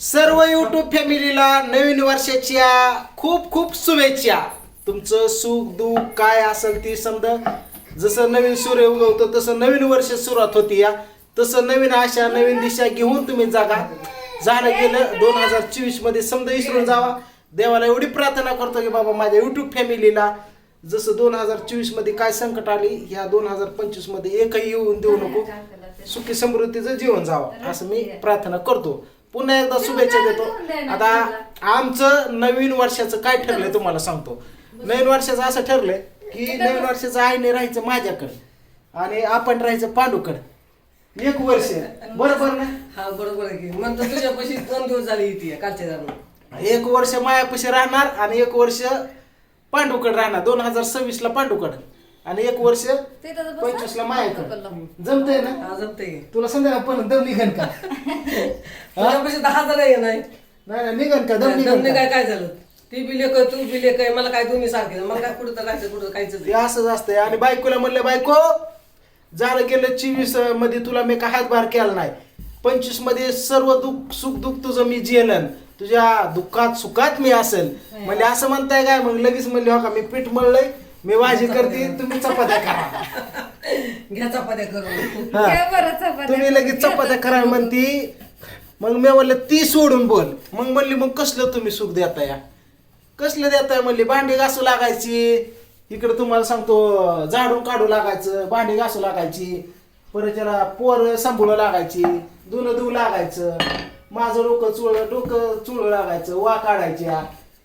सर्व युट्यूब फॅमिलीला नवीन वर्षाच्या खूप खूप शुभेच्छा. तुमचं सुख दुःख काय असेल ती समजा. जसं नवीन सूर्य उगवतो तसं नवीन वर्ष सुरुवात होती या. तसं नवीन आशा नवीन दिशा घेऊन तुम्ही जागा. झालं गेलं दोन हजार चोवीसमध्ये समजा विसरून जावा. देवाला एवढी प्रार्थना करतो की बाबा माझ्या युट्यूब फॅमिलीला जसं दोन हजार चोवीसमध्ये काय संकट आली ह्या दोन हजार पंचवीसमध्ये एकही येऊन देऊ नको. सुखी समृद्धीचं जीवन जावं असं मी प्रार्थना करतो. पुन्हा एकदा शुभेच्छा देतो. आता आमचं नवीन वर्षाचं काय ठरलंय तुम्हाला सांगतो. नवीन वर्षाचं असं ठरलंय की नवीन वर्षाचं आईने राहायचं माझ्याकडे आणि आपण राहायचं पांडूकडे. एक वर्ष. बरोबर ना? हा बरोबर आहे की. म्हणतो तुझ्यापाशी दोन दिवस झाले इथे कालच्या जाणून एक वर्ष मायापाशी राहणार आणि एक वर्ष पांडूकडे राहणार. दोन हजार सव्वीस ला पांडूकडे. आणि एक वर्ष पंचवीस ला मायाकडे जमतंय ना? हा जमते तुला संध्याकाळ पण दम निघन का? दहा हजार आहे नाही नाही नाही, निघन का? दम निघन दमने का? काय काय झालं? ती बी लेख तू बी लेख आहे मला काय तुम्ही सारखे मला काय कुठं तर राहायचं कुठं काहीच ते असंच असतंय. आणि बायकोला म्हणलं बायको झालं गेलं चोवीसमध्ये तुला मी काय हातभार केला नाही. पंचवीसमध्ये सर्व दुःख सुख दुःख तुझं मी झेलन तुझ्या दुःखात सुखात मी असेल. म्हणजे असं म्हणताय काय? मग लगेच म्हणले हो का मी पीठ मळलंय. मी भाजी करते तुम्ही चपात्या करा. घ्या चपात्या करून हा. तुम्ही लगेच चपात्या करा म्हणती. मग मी म्हणलं ती सोडून बोल. मग म्हणली मग कसलं तुम्ही सुख देता या कसलं देताय म्हणली? भांडी घासू लागायची. इकडे तुम्हाला सांगतो झाडून काढू लागायचं भांडी घासू लागायची. परत त्याला पोर सांभाळू लागायची. धुणं धुवू लागायचं. माझं डोकं चुळ डोकं चुळ लागायचं वा काढायच्या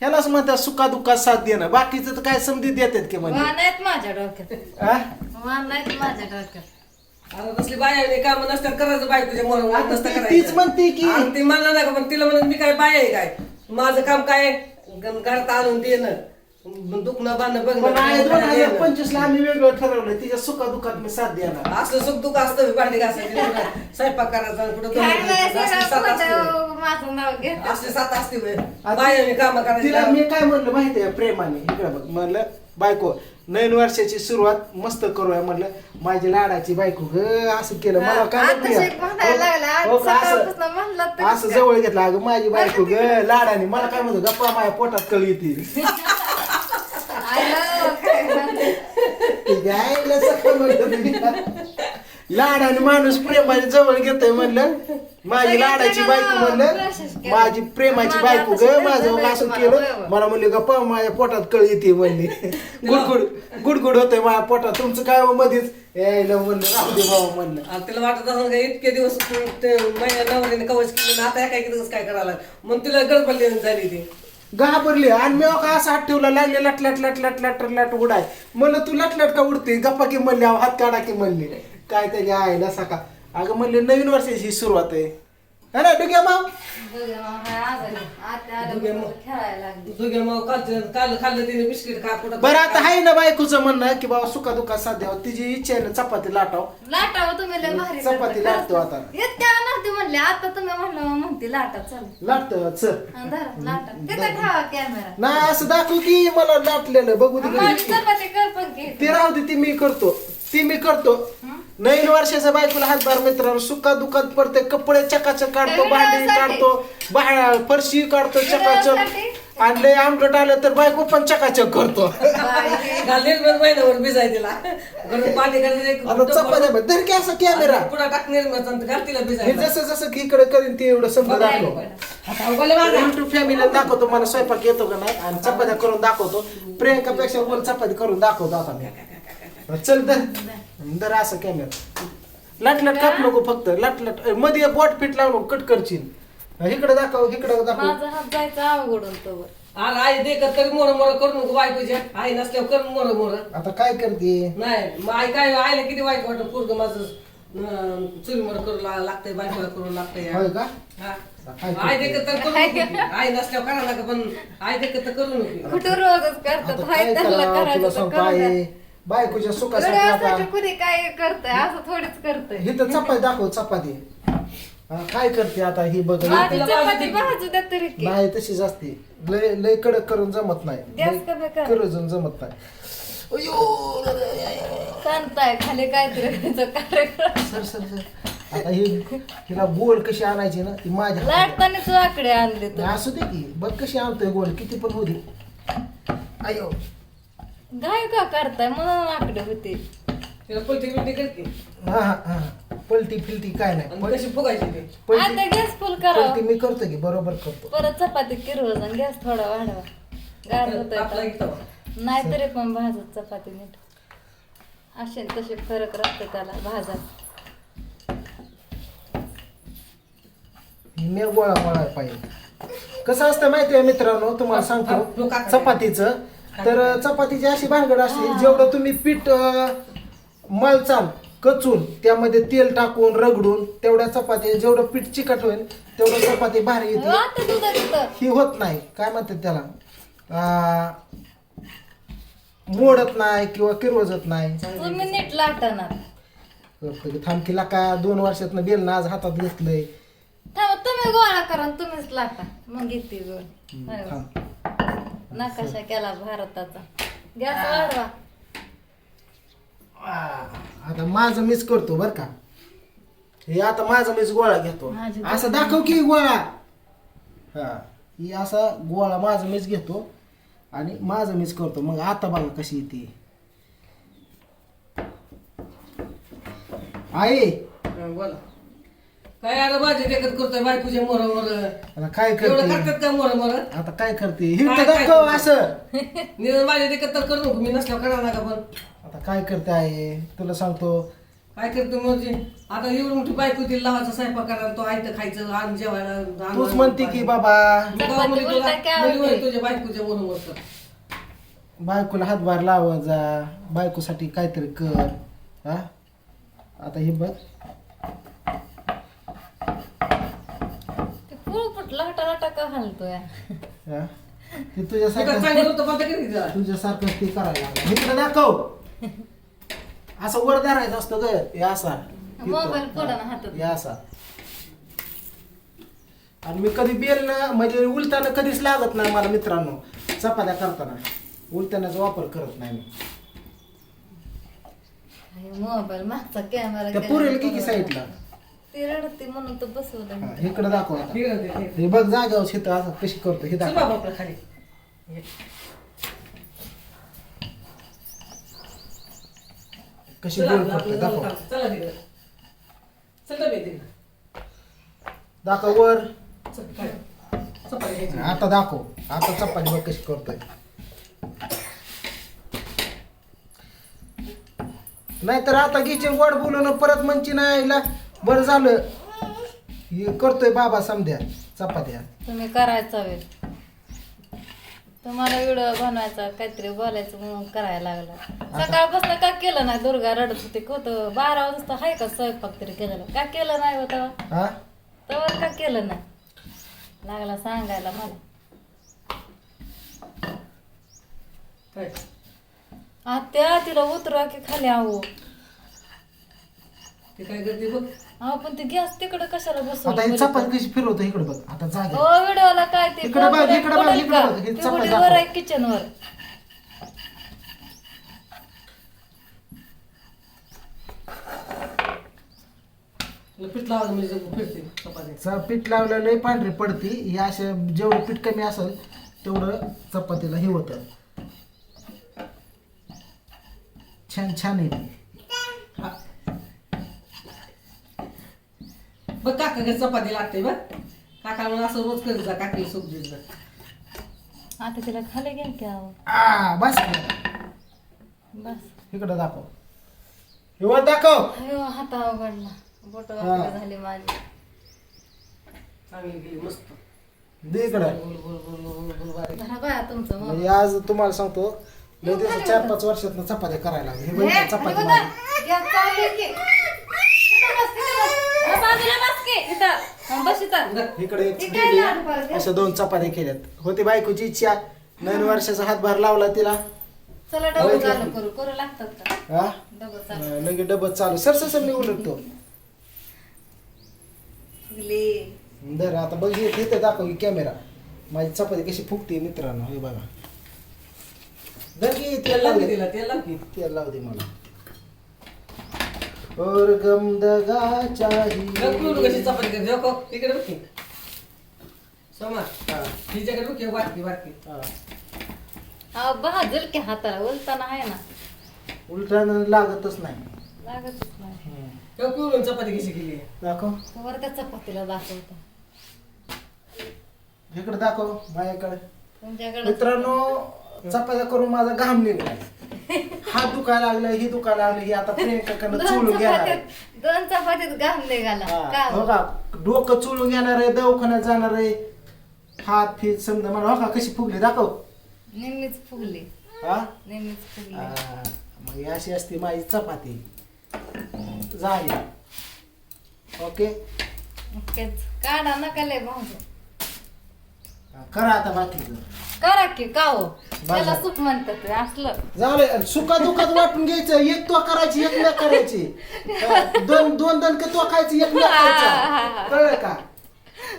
ह्यालाच म्हणतात सुखा दुःखात साथ देणं. बाकीचं तर काय समधी देतात की म्हणजे? आहेत माझ्या डोक्यात. हा? आहेत माझ्या डोक्यात. कसली बाय आहे काम नसतात करायचं बायकोच्या मरण आता नसतं ती- करायचं. तीच म्हणते की आणि ती म्हणलं ना का पण तिला म्हणत मी काय बाय आहे काय? माझं काम काय? ग- घरात आणून देणं. दुखणं बांधणं पण आहे दोन हजार बघणं पंचवीस ला आम्ही वेगळं ठरवलं तिच्या सुखा दुःखात मी साथ देणार. असलं सुख दुःख असतं भांडी घासायची स्वयंपाक करायचा कुठं असली माझं नाव सात असते बाय मी काम तिला करायची मी काय म्हणलं माहिती आहे प्रेमाने? इकडे बघ म्हणलं बायको नवीन वर्षाची सुरुवात मस्त करूया म्हणलं. माझी लाडाची बायको ग असं केलं. मला काय आता माहिती आहे? शेक म्हणायला लागला. आज हो सकाळपासून म्हणलं तरी असं जवळ घेतलं. अगं माझी बायको ग लाडाने. मला काय म्हणतो गप्पा माझ्या पोटात कळी येते आलं, काय म्हणते. यायला सकाळ. लाडाने माणूस प्रेमाने जवळ घेतोय म्हणलं. माझी लाडाची बायको म्हणलं. माझी प्रेमाची बायको ग माझं असं केलं. मला म्हणले गप्पा माझ्या पोटात कळ येते म्हणली. गुडगुड गुडगुड होतंय माझ्या पोटात. तुमचं काय हो मध्येच यायला म्हणलं राहू दे भाऊ म्हणलं. तिला वाटत असं का इतके दिवस माझ्या नवऱ्याने कवच केलं आता काय दिवस काय करायला मग तिला गडबडली झाली ती. घाबरली. आणि मी का असा हात ठेवला? लागले लट लट लट लट लाट लट उडाय. म्हणलं तू लट लाट का उडते? गप्पा की म्हणली हात काढा की म्हणली. काय त्याच्या आईला सका अगं म्हणले नवीन वर्षाची सुरुवात आहे. है ना डुग्या माव. हा दुगे मग काल काल खाल्लं तिने बिस्किट कुठं बरं आता आहे ना बायकोचं म्हणणं की बाबा सुका दुखा साध्या तिची इच्छा आहे ना चपाती लाटाव. लाटावं तुम्ही लय भारी चपाती करता. लाटतो आता. इतक्या नव्हती म्हणले आता तुम्ही म्हणलं म्हणते लाटा चल. लाटतं चल. धरा लाटा. तिथं ठेवा कॅमेरा. नाही असं दाखव की मला लाटलेलं बघू दे माझी. चपाती कर पण घे. ते राहू दे ती मी करतो. ती मी करतो. नवीन वर्षाच्या बायकोला हातभार मित्रांनो सुका दुखात पडते कपडे चकाचक काढतो भांडी. काढतो बाहेर फरशी काढतो चकाचक. आणि लय आमलट आलं तर बायको पण चकाचक करतो. घालले दोन महिन्यावर भिजाय तिला. पाणी चपात्या बघ. धर की असा कॅमेरा पुढे टाकणार हे भिजायला. जसं जसं की इकडे करीन ते एवढं समजा दाखव. माझा. युट्यूब फॅमिलीला दाखवतो मला स्वयंपाक येतो का नाही आणि चपात्या करून दाखवतो. प्रियंकापेक्षा वर चपाती करून दाखवतो आता मी. चल दर दर असं कॅमेरा लाट लाट काप नको फक्त लाट लाटमध्ये बोट पीठ लावून कट करशील. इकडे दाखव इकडे दाखव. माझा हात जायचा अवघडून तोवर अरे आई देखत तरी मोर मोर करू नको बायकोच्या. आई नसल्यावर कर मोर मोर. आता काय करते? नाही मग आई काय आईला किती वाईट वाटत पोरग माझं चुरी मोर करू ला- लागतंय बायकोला करू लागतंय. होय का? हा. आई देखत तर करू नको. आई नसल्यावर करा नका पण आई देखत तर करू नको. कुठं रोजच करतात? आता हाय काय त्यांना करा तुला करायचं तर सांगतो करू द्या. बायकोच्या सुखासाठी कुणी काय करतंय? असं थोडीच करतंय. इथं चपाती दाखव चपाती. हा, काय करते आता ही बघ माझी तिला चपाती भाजी भाजू द्या तरी की. नाही तशीच असते. लय लय कडक करून जमत नाही. करून जमत नाही. अयो सांगताय खाली करायचं कार्यक्रम. Sir sir sir. आता ही हिला गोल कशी आणायची ना ती माझ्या हातात. लाटतानीच आकडे आणले तर. असू दे की बघ कशी आणतोय गोल किती पण होऊ दे. अयो गाय का करताय म्हणून आकडे होते. तिला पलटी बिलटी करते. हा हा हा. पलटी फिलटी काय नाही. आणि पल- कशी फुगायची ते? पलटी आता गॅस फुल करावं. पलटी मी करतो की बरोबर करतो. परत चपाती किरवज आणि गॅस थोडा वाढवा. गार होत नाही तरी पण भाजत चपाती नीट. असे न तसे फरक राहते त्याला भाजात. मी गोळा गोळा पाहिजे. कसं असतं माहितीये मित्रांनो तुम्हाला सांगतो. चपातीचं तर चपातीची अशी भानगड असते जेवढं तुम्ही पीठ अं, मळचाल कचून त्यामध्ये तेल टाकून रगडून तेवढ्या चपाती जेवढं पीठ चिकट होईल तेवढं चपाती भारी येते. ही होत नाही. काय म्हणतात त्याला? मोडत नाही किंवा किरवजत नाही. तुम्ही नीट की थांबकीला का दोन वर्षातनं बेलन आज हातात घेतलंय? तुम्ही गोळा करा तुम्हीच लाटा. मग येते गोळ. नकाशा केला भारताचा. गॅस वाढवा. आता माझं मीच करतो बर का. हे आता माझं मीच गोळा घेतो. माझी असं दाखव की गोळा. हा ही असा गोळा माझं मीच घेतो आणि माझं मीच करतो. मग आता बघा कशी येते. आई. हा, बोला. काय आता माझे देखत करतोय बायकोचे मोर मोर आता काय एवढं करते करतात का मोर मोर? आता काय करते? हे काय तर दाखव करते? असं. निदान देखत तर करू नको मी नसल्यावर करा नका पण? आता काय करते आहे तुला सांगतो. काय करतो म्हणजे? आता एवढी मोठी बायको तिला लावायचा स्वयंपाक करायला तो आयतं खायचं आण जेवायला आण- तूच म्हणते की बाबा. मी गावामध्ये चपाती तुला- उलटा काय मुली होते? होय तुझ्या बायकोच्या मोर मोर कर बायकोला हातभार लावा जा. बायकोसाठी काहीतरी कर. हा? आता हे बघ. घालतोय हा? ते तुझ्यासारखं? तुझ्यासारखं ते करायला लागलं. इकडे दाखव? असं वर धरायचं असतं ग हे असा. इथं. मोबाईल पुढं ना हातात. हे असा. आणि मी कधी बेल ना म्हणजे उलताना कधीच लागत नाही मला मित्रांनो. चपात्या करताना. उलतानाचा वापर करत नाही मी. मोबाईल मागचा कॅमेरा त्या पुरेल की की साईडला? ती रडते म्हणून तर बसवलं इकडे दाखव आता. हे बघ जाग्यावर शेत असं कशी करतो हे दाखव. बाबा आपलं खाली. कशी गोल करतो दाखव. चला तिकडे. चल दाखव वर. आता दाखव. आता चपाती बघ कशी करतोय. नाहीतर आता घ्यायचे गोड बोलून परत म्हणची नाही बरं झालं. हे करतोय बाबा समध्या चपात्या. तुम्ही करायचा वेळ. तुम्हाला व्हिडिओ बनवायचा काहीतरी बोलायचं म्हणून करायला लागला. सकाळपासून का केलं नाही? दुर्गा रडत होते. कोत बारा वाजता हाय का स्वयंपाक तरी केलेला? का केलं नाही होता हा? तर का केलं नाही? लागला सांगायला मला. काय? आत्या तिला उतरवा की खाली आहो. ते काय करते बघ अहो पण ते गॅस तिकडे कशाला आता ही चपाती कशी फिरवतो इकडे बघ आता जागा हो व्हिडिओला काय ते इकडं बघ, इकडं बघ, पडेल इकडं का? बघ, हे ती चपाती दाखव. आहे किचन वर तुला पीठ लावायचं म्हणजे जगू फिरते चपाती च- पीठ लावलं लय पांढरी पडती हे असे जेवढं पीठ कमी असेल तेवढं चपातीला हे होतं छान छान आहे ती. हा. बघ काका चपाती लागते बघ. काका म्हणून असं रोज करीत जा काकीला सूप देत जा. आता तिला खाली घ्या की आ बस. बस. इकडं दाखव. हे वर दाखव. अयो हाता अवघडला बोट. झाली माझी. चांगली गेली मस्त. दे इकडं. बारीक धरा बाया तुमचं मग. म्हणजे आज तुम्हाला सांगतो लय दिवस चार पाच वर्षात चपात्या करायला लागले. हे बघ चपाती माझी. इकडे एक दिली अशा दोन चपात्या केल्यात. होती बायकोची इच्छा. नवीन वर्षाचा हातभार लावला तिला. चला डबल चालू करू. करू लागतात का? हा? डबल चालू. लगेच डबल चालू. सर सर मी उलटतो. फुगली. आता बघ हे इथे दाखव कॅमेरा. माझी चपाती कशी फुगते मित्रांनो. हे बघा. दर की तेल लावू दे. तेल लावू दे मला. और गम दगा चाहिए नको कशी चपाती करते? नको इकडे बघ की. सोमा हा, तिच्याकडे बघ की, बारकी बारकी हा. हा भाजल की हाताला उलताना आहे ना. उलटानं लागतच नाही. लागतच नाही. पिवळून चपाती कशी केली? दाखव. वर त्या चपातीला दाखवता. इकडे दाखव माझ्याकडे तुमच्याकडे. मित्रांनो चपात्या करून माझा घाम निघलाय. हात दुखायला लागलं ही दुखायला लागलं ही आता प्रियंकाकडनं चोळून घेणार आहे. दोन चपातीत घाम निघाला. हा, का हो का? डोकं चोळून घेणार आहे दवाखान्यात जाणार आहे. हात फीत समजा मला हो का? कशी फुगली? दाखव. नेहमीच फुगली. हा? नेहमीच फुगली. हा, मग ही अशी असते माझी चपाती. झाली ओके? तेच. काढा नका लय भाऊ. करा आता बाकीचं करा की का हो? त्याला. सुख म्हणतात ते असलं. झालं सुखा दुखात वाटून घ्यायचं एक तो करायची एक न करायची. हा, दोन दोन दणक तो खायची एक न खायचा. कळलं का?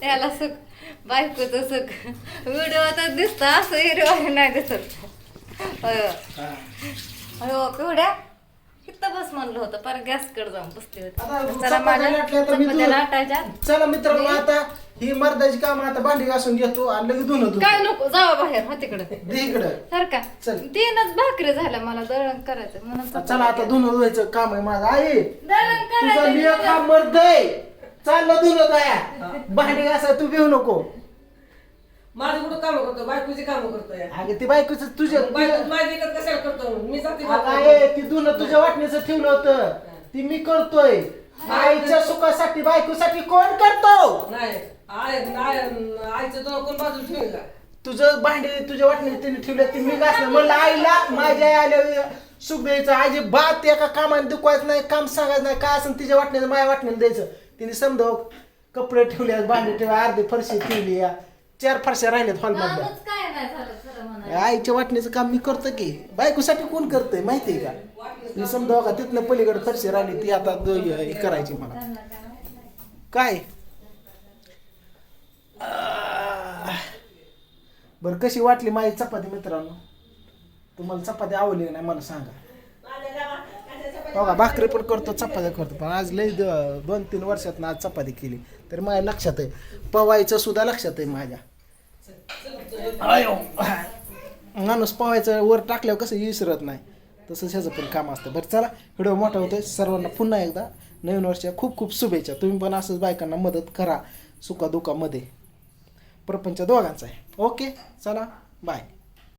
त्याला सुख बायकोचं सुख. व्हिडिओ तर दिसत असं हिरवा नाही दिसत. अयो हा. अयो पिवड्या किती बस म्हणलं होतं पर गॅसकडे जाऊन बसते होते. आता चला चपात्या माझ्या लाटल्या तर मी चपात्या दूध- लाटायच्या. चला मित्रांनो आता ही मर्दाची काम आता भांडी घासून घेतो आणि लगेच धुणं काय धुतो नको जावा बाहेर हो तिकडे. दे इकडं. तर का चल. तीनच भाकरी झाल्या मला दळण करायचं. म्हणून चला आता धुणं धुवायचं काम आहे माझं. आई दळण तुझा करायचं लेख हा मर्द आहे. चाललं धुणं काय भांडी घासा तू घेऊ नको. माझं कुठं काम करतो बायकोची काम करतोय. अगं ती बायकोच तुझ्या बायको माझ्या इकडे कशाला करतो मी जाते अगं आहे, ती धुणं तुझ्या वाटणीचं ठेवलं होतं. ती मी करतोय. आईच्या सुखासाठी बायकोसाठी कोण करतो? नाही. आय आय- आईचं कोण बाजूला ठेवेल. का तुझं भांडे तुझ्या वाटणीने तिने ठेवलं ती मी घासलं. म्हणलं आईला माझ्या आई आल्या सुख द्यायचं आजी बात एका कामाने दुखवायचं नाही काम सांगायचं नाही काय असं तिच्या वाटण्याचं माझ्या वाटण्याला द्यायचं. तिने समजा कपडे ठेवले भांडे ठेवले अर्धी फरशी ठेवली या चार फरशा राहिल्यात हॉलमधल्या कामच काय नाही झालं खरं म्हणा आईच्या वाटण्याचं काम मी करतो की. बायकोसाठी कोण करतंय माहितीये का? मी समजा का तिथनं पलीकडे फरशी राहिली ती आता द- हे करायची मला. काय आह. बरं कशी वाटली माझी चपाती मित्रांनो? तुम्हाला चपाती आवडली नाही मला सांगा. बघा भाकरी पण करतो चपात्या करतो पण आज लई दोन तीन वर्षात आज चपाती केली. तर माझ्या लक्षात आहे. पवायचं सुद्धा लक्षात आहे माझ्या. आयो. माणूस पवायचं वर टाकल्यावर कसं विसरत नाही. तसंच ह्याचं पण काम असतं. बरं चला व्हिडिओ मोठा होतोय. सर्वांना पुन्हा एकदा नवीन वर्षाच्या खूप खूप शुभेच्छा. तुम्ही पण असंच बायकांना मदत करा सुखादुखामध्ये. प्रपंच दोघांचा आहे. ओके चला बाय.